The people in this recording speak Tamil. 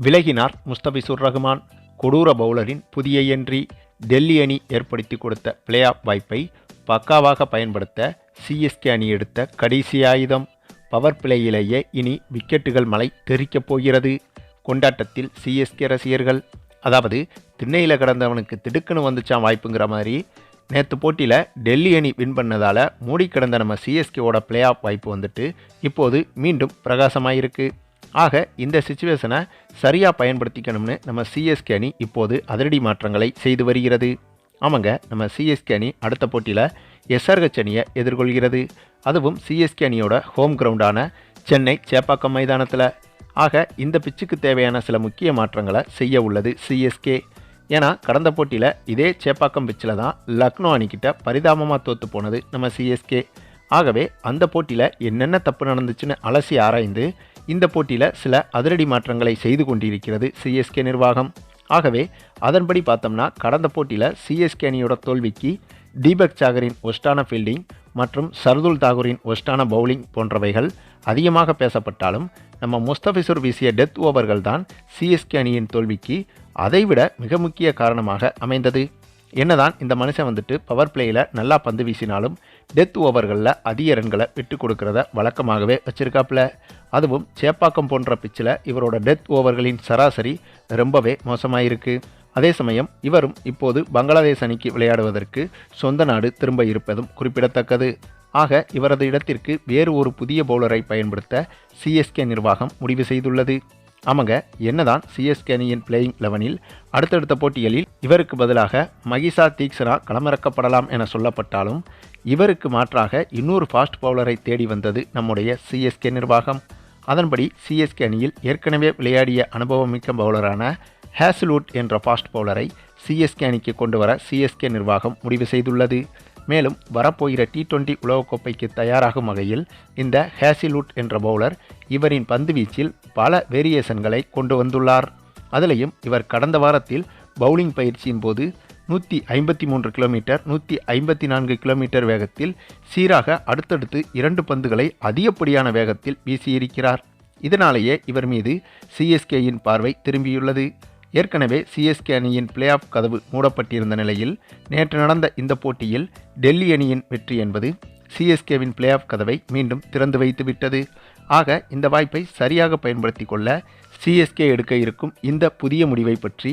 விலகினார் முஸ்தபிசுர் ரஹ்மான். கொடூர பவுலரின் புதிய என்ட்ரி டெல்லி அணி ஏற்படுத்தி கொடுத்த பிளே ஆஃப் வாய்ப்பை பக்காவாக பயன்படுத்த சிஎஸ்கே அணி எடுத்த கடைசி ஆயுதம். பவர் பிளேயிலேயே இனி விக்கெட்டுகள் மலை தெறிக்கப் போகிறது. கொண்டாட்டத்தில் சிஎஸ்கே ரசிகர்கள் அதாவது திண்ணையில் கிடந்தவனுக்கு திடுக்குன்னு வந்துச்சான் வாய்ப்புங்கிற மாதிரி நேற்று போட்டியில் டெல்லி அணி வின் பண்ணதால் மூடி கிடந்த நம்ம சிஎஸ்கேவோட பிளே ஆஃப் வாய்ப்பு வந்துட்டு இப்போது மீண்டும் பிரகாசமாயிருக்கு. ஆக இந்த சுச்சுவேஷனை சரியாக பயன்படுத்திக்கணும்னு நம்ம சிஎஸ்கே அணி இப்போது அதிரடி மாற்றங்களை செய்து வருகிறது. ஆமாங்க நம்ம சிஎஸ்கே அணி அடுத்த போட்டியில் எஸ்ஆர்ஹெச் அணியை எதிர்கொள்கிறது. அதுவும் சிஎஸ்கே அணியோட ஹோம் கிரவுண்டான சென்னை சேப்பாக்கம் மைதானத்தில். ஆக இந்த பிச்சுக்கு தேவையான சில முக்கிய மாற்றங்களை செய்ய உள்ளது சிஎஸ்கே ஏன்னா கடந்த போட்டியில் இதே சேப்பாக்கம் பிச்சில் தான் லக்னோ அணிக்கிட்ட பரிதாபமாக தோற்று போனது நம்ம சிஎஸ்கே ஆகவே அந்த போட்டியில் என்னென்ன தப்பு நடந்துச்சுன்னு அலசி ஆராய்ந்து இந்த போட்டியில் சில அதிரடி மாற்றங்களை செய்து கொண்டிருக்கிறது சிஎஸ்கே நிர்வாகம். ஆகவே அதன்படி பார்த்தோம்னா கடந்த போட்டியில் சிஎஸ்கே அணியோட தோல்விக்கு தீபக் சாகரின் ஒஸ்டான ஃபீல்டிங் மற்றும் சர்துல் தாகூரின் ஒஸ்டான பவுலிங் போன்றவைகள் அதிகமாக பேசப்பட்டாலும் நம்ம முஸ்தபிசுர் வீசிய டெத் ஓவர்கள் தான் சிஎஸ்கே அணியின் தோல்விக்கு அதைவிட மிக முக்கிய காரணமாக அமைந்தது. என்னதான் இந்த மனுஷன் வந்துட்டு பவர் பிளேயில் நல்லா பந்து வீசினாலும் டெத் ஓவர்களில் அதிக ரன்களை விட்டு கொடுக்கறத வழக்கமாகவே வச்சிருக்காப்புல. அதுவும் சேப்பாக்கம் போன்ற பிச்சில் இவரோட டெத் ஓவர்களின் சராசரி ரொம்பவே மோசமாயிருக்கு. அதே சமயம் இவரும் இப்போது பங்களாதேஷ் அணிக்கு விளையாடுவதற்கு சொந்த நாடு திரும்ப இருப்பதும் குறிப்பிடத்தக்கது. ஆக இவரது இடத்திற்கு வேறு ஒரு புதிய பவுலரை பயன்படுத்த சிஎஸ்கே நிர்வாகம் முடிவு செய்துள்ளது. ஆமாங்க என்னதான் சிஎஸ்கே அணியின் பிளேயிங் லெவனில் அடுத்தடுத்த போட்டிகளில் இவருக்கு பதிலாக மகிஷா தீக்ஷனா களமிறக்கப்படலாம் என சொல்லப்பட்டாலும் இவருக்கு மாற்றாக இன்னொரு ஃபாஸ்ட் பவுலரை தேடி வந்தது நம்முடைய சிஎஸ்கே நிர்வாகம். அதன்படி சிஎஸ்கே அணியில் ஏற்கனவே விளையாடிய அனுபவமிக்க பவுலரான ஹேசலூட் என்ற ஃபாஸ்ட் பவுலரை சிஎஸ்கே அணிக்கு கொண்டு வர சிஎஸ்கே நிர்வாகம் முடிவு செய்துள்ளது. மேலும் வரப்போகிற டி டுவெண்டி உலகக்கோப்பைக்கு தயாராகும் வகையில் இந்த ஹேசிலூட் என்ற பவுலர் இவரின் பந்து வீச்சில் பல வேரியேஷன்களை கொண்டு வந்துள்ளார். அதிலையும் இவர் கடந்த வாரத்தில் பவுலிங் பயிற்சியின் போது நூற்றி ஐம்பத்தி மூன்று கிலோமீட்டர் நூற்றி ஐம்பத்தி நான்கு கிலோமீட்டர் வேகத்தில் சீராக அடுத்தடுத்து இரண்டு பந்துகளை அதிகப்படியான வேகத்தில் வீசியிருக்கிறார். இதனாலேயே இவர் மீது சிஎஸ்கேயின் பார்வை திரும்பியுள்ளது. ஏற்கனவே சிஎஸ்கே அணியின் பிளே ஆஃப் கதவு மூடப்பட்டிருந்த நிலையில் நேற்று நடந்த இந்த போட்டியில் டெல்லி அணியின் வெற்றி என்பது சிஎஸ்கேவின் பிளே ஆஃப் கதவை மீண்டும் திறந்து வைத்துவிட்டது ஆக இந்த வாய்ப்பை சரியாக பயன்படுத்தி கொள்ள சிஎஸ்கே எடுக்க இருக்கும் இந்த புதிய முடிவை பற்றி